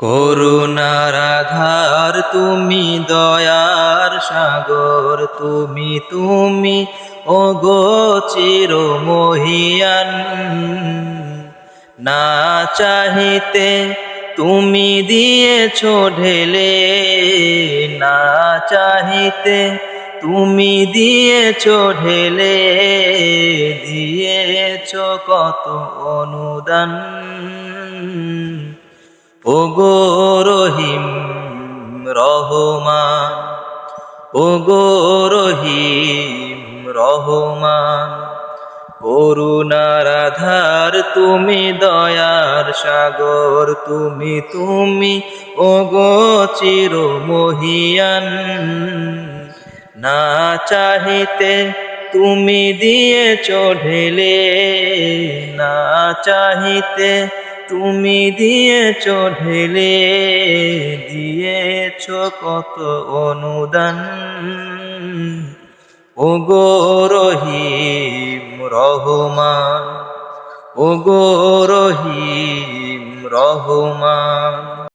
করুণার আধার তুমি দয়ার সাগর, তুমি তুমি ও গো চির মহিয়ান না চাহিতে তুমি দিয়েছ ঢেলে, না চাহিতে তুমি দিয়েছ ঢেলে, দিয়েছ কত অনুদান। ও গো রহিম রহমান ও গো রহিম রহমান করুণার আধার তুমি দয়ার সাগর, তুমি তুমি ও গো চির মহিয়ান না চাহিতে তুমি দিয়ে ঢেলে, না চাহিতে তুমি দিয়েছ ঢেলে দিয়েছ কত অনুদান। ও গো রহিম রহমান ও গো রহিম রহমান